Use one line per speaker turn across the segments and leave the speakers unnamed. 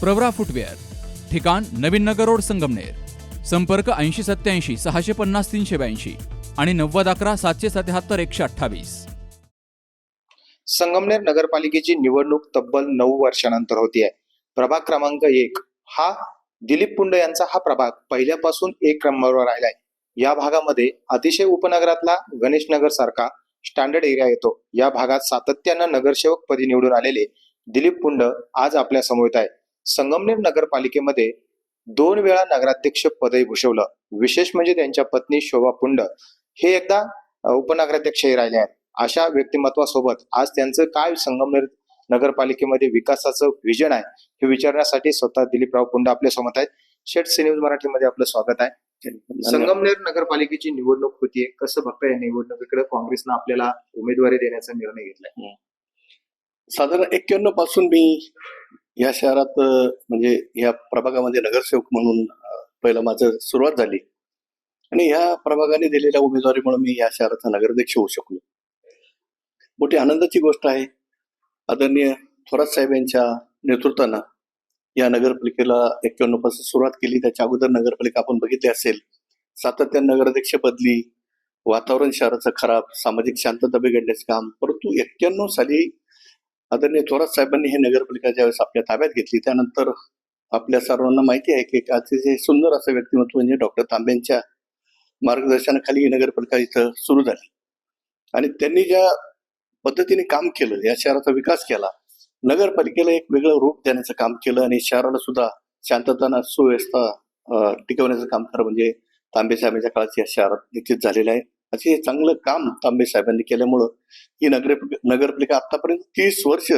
Pravara footwear ठिकाण नवीन नगर road Sangamner संपर्क ऐंशी सत्याऐंशी सहाशे पन्नास तीनशे ब्याऐंशी आणि नव्वद अकरा सातशे सत्याहत्तर एकशे अठ्ठावीस.
संगमनेर नगरपालिकेची निवडणूक तब्बल नऊ वर्षानंतर होती आहे प्रभाग क्रमांक एक हा दिलीप पुंड यांचा हा प्रभाग पहिल्यापासून एक क्रमांकावर राहिलाय. या भागामध्ये अतिशय उपनगरातला गणेश नगर सारखा स्टँडर्ड एरिया येतो. या भागात सातत्यानं नगरसेवक पदी निवडून आलेले दिलीप पुंड आज आपल्यासमोर आहे संगमनेर नगरपालिकेमध्ये दोन वेळा नगराध्यक्ष पदही भूषवलं. विशेष म्हणजे त्यांच्या पत्नी शोभा पुंड हे एकदा उपनगराध्यक्षही राहिले आहेत. अशा व्यक्तिमत्वासोबत आज त्यांचं काय संगमनेर नगरपालिकेमध्ये विकासाचं विजन आहे हे विचारण्यासाठी स्वतः दिलीपराव पुंड आपल्यासमोर आहेत. शेट सी न्यूज मराठीमध्ये आपलं स्वागत आहे. संगमनेर नगरपालिकेची निवडणूक होतीये. कसं बघता या निवडणुकीकडे काँग्रेसनं आपल्याला उमेदवारी देण्याचा निर्णय घेतलाय?
साधारण एक्क्याण्णवपासून मी या शहरात म्हणजे या प्रभागामध्ये नगरसेवक म्हणून पहिलं माझं सुरुवात झाली. आणि ह्या प्रभागाने दिलेल्या उमेदवारीमुळे मी या शहराचा नगराध्यक्ष होऊ शकलो. मोठी आनंदाची गोष्ट आहे. आदरणीय थोरात साहेब यांच्या नेतृत्वानं या नगरपालिकेला एक्क्याण्णवपासून सुरुवात केली. त्याच्या अगोदर नगरपालिका आपण बघितली असेल. सातत्यानं नगराध्यक्ष बदली. वातावरण शहराचं खराब. सामाजिक शांतता बिघडण्याचं काम. परंतु एक्क्याण्णव साली आदरणीय थोरात साहेबांनी हे नगरपालिका ज्यावेळेस आपल्या ताब्यात घेतली त्यानंतर आपल्या सर्वांना माहिती आहे की अतिशय सुंदर असं व्यक्तिमत्व म्हणजे डॉक्टर तांब्यांच्या मार्गदर्शनाखाली ही नगरपालिका इथं सुरू झाली. आणि त्यांनी ज्या पद्धतीने काम केलं या शहराचा विकास केला नगरपालिकेला एक वेगळं रूप देण्याचं काम केलं आणि शहराला सुद्धा शांतताना सुव्यवस्था टिकवण्याचं काम खरं म्हणजे तांबे साहेबांच्या काळात या शहरात निश्चित झालेलं आहे. असे हे चांगलं काम तांबे साहेबांनी केल्यामुळं ही नगर नगरपालिका आतापर्यंत तीस वर्ष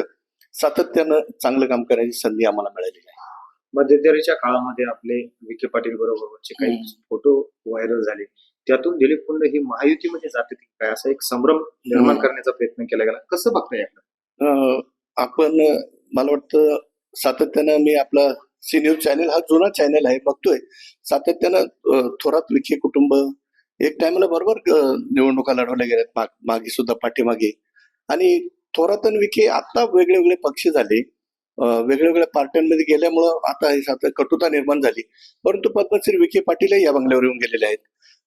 सातत्यानं चांगलं काम करण्याची संधी आम्हाला मिळालेली आहे.
मध्यंतरीच्या काळामध्ये आपले विखे पाटील बरोबरचे काही. फोटो व्हायरल झाले. त्यातून दिलीप पुंड ही महायुतीमध्ये जाते की काय असा एक संभ्रम निर्माण. करण्याचा प्रयत्न केला गेला. कसं बघता याकडे?
आपण मला वाटतं सातत्यानं मी आपला सी न्यूज चॅनल हा जुना चॅनल आहे बघतोय. सातत्यानं थोरात विखे कुटुंब एक टायमाला बरोबर निवडणुका लढवल्या गेल्यात माग- मागे सुद्धा पाठीमागे. आणि थोरातन विखे आता वेगळे वेगळे पक्ष झाले. वेगळ्या वेगळ्या पार्ट्यांमध्ये गेल्यामुळं आता हे सात कटुता निर्माण झाली. परंतु पद्मश्री विखे पाटीलही या बंगल्यावर येऊन गेलेले आहेत.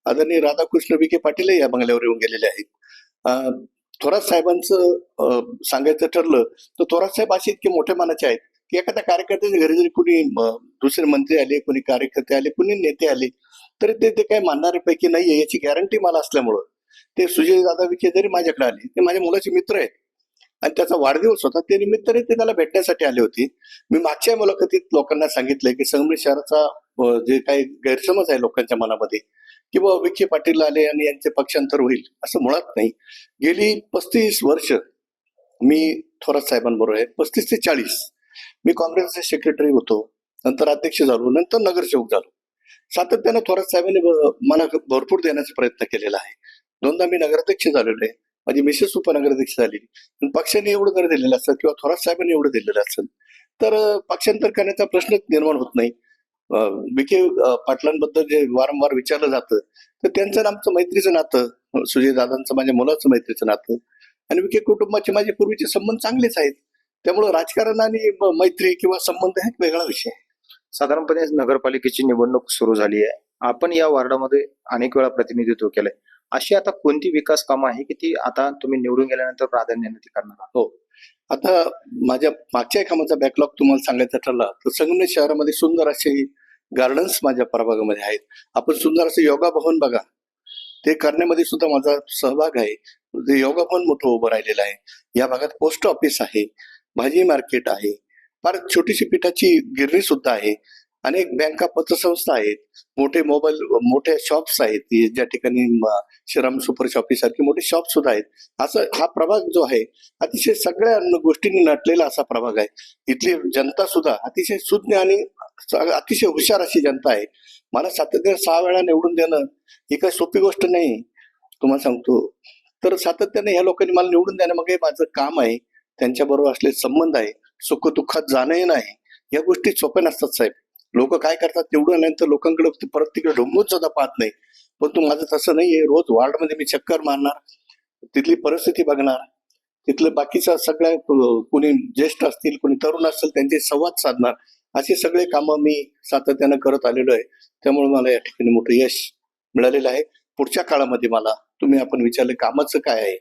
आदरणीय राधाकृष्ण विखे पाटीलही या बंगल्यावर येऊन गेलेले आहेत. थोरात साहेबांचं सांगायचं ठरलं तर थोरात साहेब असे इतके मोठे मानाचे आहेत की एखाद्या कार्यकर्त्याच्या घरी जरी कुणी दुसरे मंत्री आले कुणी कार्यकर्ते आले कुणी नेते आले तरी ते ते काही मानणाऱ्यापैकी नाहीये याची गॅरंटी मला असल्यामुळं. ते सुजय दादा विखे जरी माझ्याकडे आले ते माझ्या मुलाचे मित्र आहेत. आणि त्याचा वाढदिवस होता ते निमित्त ते त्याला भेटण्यासाठी आले होते. मी मागच्या मुलाखतीत लोकांना सांगितलंय की संगमेश शहराचा जे काही गैरसमज आहे लोकांच्या मनामध्ये की बाबा विखे पाटील आले आणि यांचे पक्षांतर होईल असं मुळात नाही. गेली पस्तीस वर्ष मी थोरात साहेबांबरोबर आहे पस्तीस ते चाळीस. मी काँग्रेसचे सेक्रेटरी होतो नंतर अध्यक्ष झालो नंतर नगरसेवक झालो. सातत्यानं थोरात साहेबांनी मला भरपूर देण्याचा प्रयत्न केलेला आहे. दोनदा मी नगराध्यक्ष झालेलो आहे. माझी मिसेस उपनगराध्यक्ष झालेली पण पक्षाने एवढं जर दिलेलं असतं किंवा थोरात साहेबांनी एवढं दिलेलं असेल तर पक्षांतर करण्याचा प्रश्नच निर्माण होत नाही. विखे पाटलांबद्दल जे वारंवार विचारलं जातं तर त्यांचं आमचं मैत्रीचं नातं सुजय दादांचं माझ्या मुलाचं मैत्रीचं नातं आणि विखे कुटुंबाचे माझे पूर्वीचे संबंध चांगलेच आहेत. त्यामुळं राजकारण आणि मैत्री किंवा संबंध हा एक वेगळा विषय आहे.
साधारणपणे नगरपालिकेची निवडणूक सुरू झाली आहे. आपण या वॉर्डामध्ये अनेक वेळा प्रतिनिधित्व केलंय. अशी आता कोणती विकास कामं आहे की ती आता तुम्ही निवडून गेल्यानंतर प्राधान्याने ती करणार हो.
आता माझ्या मागच्या कामाचा बॅकलॉग तुम्हाला सांगायचा ठरला तर संगमनेर शहरामध्ये सुंदर असे गार्डन्स माझ्या प्रभागामध्ये आहेत. आपण सुंदर असं योगा भवन बघा. ते करण्यामध्ये सुद्धा माझा सहभाग आहे. योगा भवन मोठं उभं राहिलेलं आहे. या भागात पोस्ट ऑफिस आहे. भाजी मार्केट आहे. फार छोटीशी पिठाची गिरणी सुद्धा आहे. अनेक बँका पतसंस्था आहेत. मोठे मोबाईल मोठे शॉप्स आहेत. ज्या ठिकाणी श्रीराम सुपर शॉपी सारखे मोठे शॉप सुद्धा आहेत. असं हा प्रभाग जो आहे अतिशय सगळ्या गोष्टींनी नटलेला असा प्रभाग आहे. इथली जनता सुद्धा अतिशय सुज्ञ आणि अतिशय हुशार अशी जनता आहे. मला सातत्याने सहा वेळा निवडून देणं ही काही सोपी गोष्ट नाही. तुम्हाला सांगतो. तर सातत्याने ह्या लोकांनी मला निवडून देणं मग हे माझं काम आहे. त्यांच्याबरोबर असलेले संबंध आहे. सुख दुःखात जाणंही नाही. या गोष्टी सोप्या नसतात साहेब. लोक काय करतात तेवढं नाही तर लोकांकडे परत तिकडे ढोंगून सुद्धा पाहत नाही. परंतु माझं तसं नाहीये. रोज वार्डमध्ये मी चक्कर मारणार तिथली परिस्थिती बघणार तिथलं बाकीच्या सगळ्या कुणी कोणी ज्येष्ठ असतील कोणी तरुण असतील त्यांचे संवाद साधणार. असे सगळे कामं मी सातत्यानं करत आलेलो आहे. त्यामुळे मला या ठिकाणी मोठं यश मिळालेलं आहे. पुढच्या काळामध्ये मला तुम्ही आपण विचारले कामाचं काय आहे?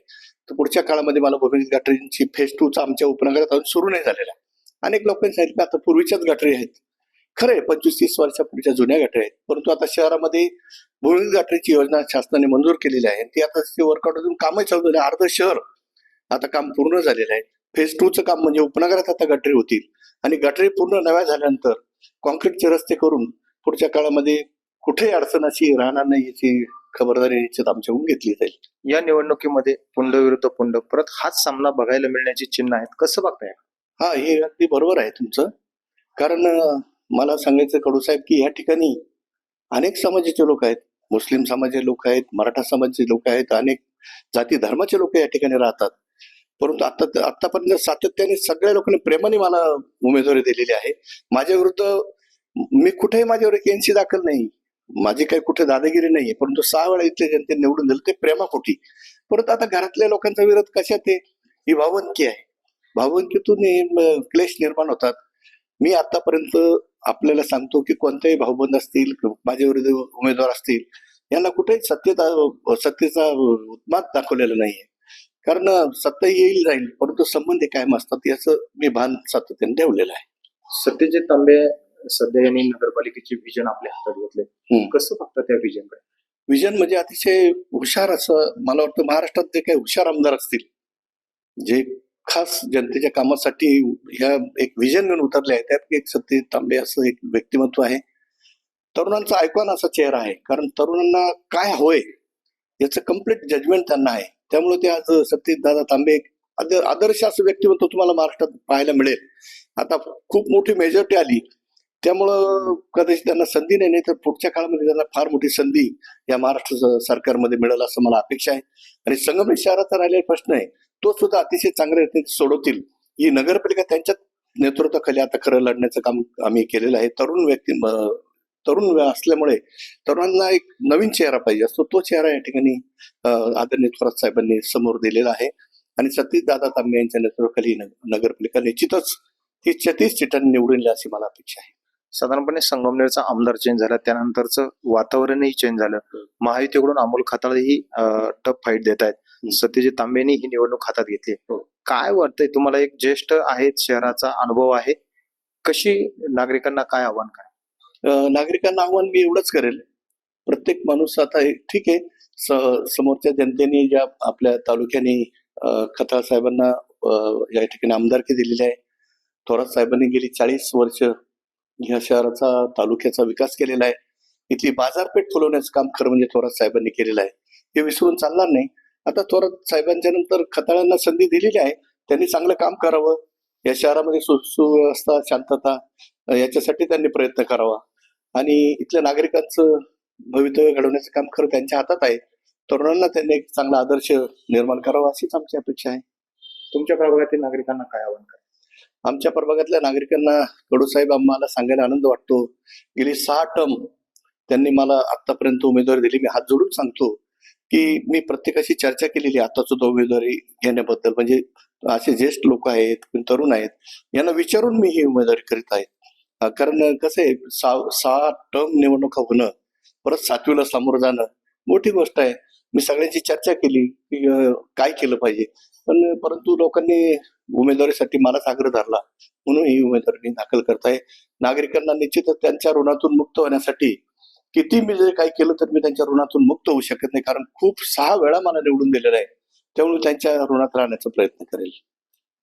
तर पुढच्या काळामध्ये मला गोविंद गाठरींची फेज टूचा आमच्या उपनगरात अजून सुरू नाही झालेला. आहे. अनेक लोकांनी सांगितलं आता पूर्वीच्याच गटरी आहेत. खरंय पंचवीस तीस वर्षापूर्वीच्या जुन्या गटरी आहेत. परंतु आता शहरामध्ये भूमिगत गाठरीची योजना शासनाने मंजूर केलेली आहे. ती आता वर्कआउट अजून कामही चालू झाले. अर्ध शहर आता काम पूर्ण झालेलं आहे. फेज टूचं काम म्हणजे उपनगरात आता गटरी होतील. आणि गटरी पूर्ण नव्या झाल्यानंतर कॉन्क्रीटचे रस्ते करून पुढच्या काळामध्ये कुठेही अडचण अशी राहणार नाही याची खबरदारी निश्चित आमच्याकडून घेतली जाईल.
या निवडणुकीमध्ये पुंड विरुद्ध पुंड परत हाच सामना बघायला मिळण्याची चिन्ह आहेत. कसं बघताय?
हा हे अगदी बरोबर आहे तुमचं. कारण मला सांगायचं कडू साहेब की या ठिकाणी अनेक समाजाचे लोक आहेत. मुस्लिम समाजाचे लोक आहेत मराठा समाजाचे लोक आहेत अनेक जाती धर्माचे लोक या ठिकाणी राहतात. परंतु आता आतापर्यंत सातत्याने सगळ्या लोकांनी प्रेमाने मला उमेदवारी दिलेली आहे. माझ्या विरुद्ध मी कुठेही माझ्यावर एक एनसी दाखल नाही. माझी काही कुठे दादागिरी नाहीये परंतु सहा वेळा इथले जनते निवडून दिलं ते प्रेमापोटी. परंतु आता घरातल्या लोकांचा विरोध कशात आहे? ही भावंकी आहे. भावंकीतून हे, क्लेश निर्माण होतात. मी आतापर्यंत आपल्याला सांगतो की कोणतेही भाऊबंद असतील माझे विरुद्ध उमेदवार असतील यांना कुठेही सत्यता सत्तेचा उन्माद दाखवलेला नाहीये. कारण सत्ता येईल जाईल परंतु संबंध हे कायम असतात याचं मी भान सातत्याने ठेवलेलं आहे.
सत्यजित तांबे सध्या यांनी नगरपालिकेचे विजन आपल्या हातात घेतले. कसं बघता त्या विजनकडे
विजन म्हणजे अतिशय हुशार असं मला वाटतं महाराष्ट्रात जे काही हुशार आमदार असतील जे खास जनतेच्या कामासाठी ह्या एक विजन घेऊन उतरले आहे त्यात एक सत्यजित तांबे असं एक व्यक्तिमत्व आहे. तरुणांचा ऐकवान असा चेहरा आहे कारण तरुणांना काय हवंय याचं कंप्लीट जजमेंट त्यांना आहे. त्यामुळे ते आज सत्यजित दादा तांबे एक आद- आदर्श असं व्यक्तिमत्व तुम्हाला महाराष्ट्रात पाहायला मिळेल. आता खूप मोठी मेजॉरिटी आली. त्यामुळं कदाचित त्यांना संधी नाही नाही तर पुढच्या काळामध्ये त्यांना फार मोठी संधी या महाराष्ट्र सरकारमध्ये मिळेल असं मला अपेक्षा आहे. आणि संगमेश शहराचा राहिलेला प्रश्न आहे तो सुद्धा अतिशय चांगल्या रीतीने सोडवतील. ही नगरपालिका त्यांच्या नेतृत्वाखाली आता खरं लढण्याचं काम आम्ही केलेलं आहे. तरुण व्यक्ती तरुण असल्यामुळे तरुणांना एक नवीन चेहरा पाहिजे असतो. तो चेहरा या ठिकाणी आदरणीय थोरात साहेबांनी समोर दिलेला आहे. आणि सतीश दादा तांबे यांच्या नेतृत्वाखाली नग- नगरपालिका निश्चितच ही छत्तीस सीटांनी निवडून येईल अशी मला अपेक्षा आहे.
साधारणपणे संगमनेरचा आमदार चेंज झाला त्यानंतरचं वातावरणही चेंज झालं. महायुतीकडून अमोल खताळ ही टफ फाईट देत आहेत. सत्यजित तांबेनी ही निवडणूक हातात घेतली.
हो.
काय वाटतंय? तुम्हाला एक ज्येष्ठ आहेत शहराचा अनुभव आहे. कशी नागरिकांना काय आव्हान काय?
नागरिकांना आव्हान मी एवढंच करेल. प्रत्येक माणूस आता ठीक आहे. समोरच्या जनतेने ज्या आपल्या तालुक्याने खताळ साहेबांना या ठिकाणी आमदारकी दिलेली आहे. थोरात साहेबांनी गेली चाळीस वर्ष ह्या शहराचा तालुक्याचा विकास केलेला आहे. इथली बाजारपेठ फुलवण्याचं काम खरं म्हणजे थोरात साहेबांनी केलेलं आहे. हे विसरून चालणार नाही. आता थोरात साहेबांच्या नंतर खताळांना संधी दिलेली आहे. त्यांनी चांगलं काम करावं. या शहरामध्ये सु सुव्यवस्था शांतता याच्यासाठी त्यांनी प्रयत्न करावा. आणि इथल्या नागरिकांचं भवितव्य घडवण्याचं काम खरं त्यांच्या हातात आहे. तरुणांना त्यांनी एक चांगला आदर्श निर्माण करावा अशीच आमची अपेक्षा आहे.
तुमच्या प्रभागातील नागरिकांना काय आव्हान करा
आमच्या प्रभागातल्या नागरिकांना कडूसाहेब आम्हाला सांगायला आनंद वाटतो. गेली सहा टर्म त्यांनी मला आतापर्यंत उमेदवारी दिली. मी हात जोडून सांगतो की मी प्रत्येकाशी चर्चा केलेली आता सुद्धा उमेदवारी घेण्याबद्दल. म्हणजे असे ज्येष्ठ लोक आहेत तरुण आहेत यांना विचारून मी ही उमेदवारी करीत आहे. कारण कसं आहे सहा सहा टर्म निवडणुका होणं परत सातवीला सामोरं जाणं मोठी गोष्ट आहे. मी सगळ्यांची चर्चा केली की काय केलं पाहिजे? पण परंतु लोकांनी उमेदवारीसाठी मलाच आग्रह धरला. म्हणून ही उमेदवारी दाखल करताय. नागरिकांना निश्चितच त्यांच्या ऋणातून मुक्त होण्यासाठी किती मी जरी काही केलं तर मी त्यांच्या ऋणातून मुक्त होऊ शकत नाही. कारण खूप सहा वेळा मला निवडून दिलेलं आहे. त्यामुळे त्यांच्या ऋणात राहण्याचा प्रयत्न करेल.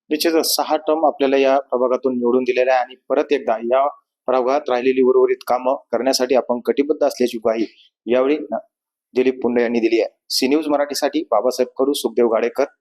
निश्चितच सहा टर्म आपल्याला या प्रभागातून निवडून दिलेल्या आहे आणि परत एकदा या प्रभागात राहिलेली उर्वरित कामं करण्यासाठी आपण कटिबद्ध असल्याची ग्वाही यावेळी दिलीप पुंडे यांनी दिली आहे. सी न्यूज मराठीसाठी Babasaheb Kadu Sukhdev Gadekar.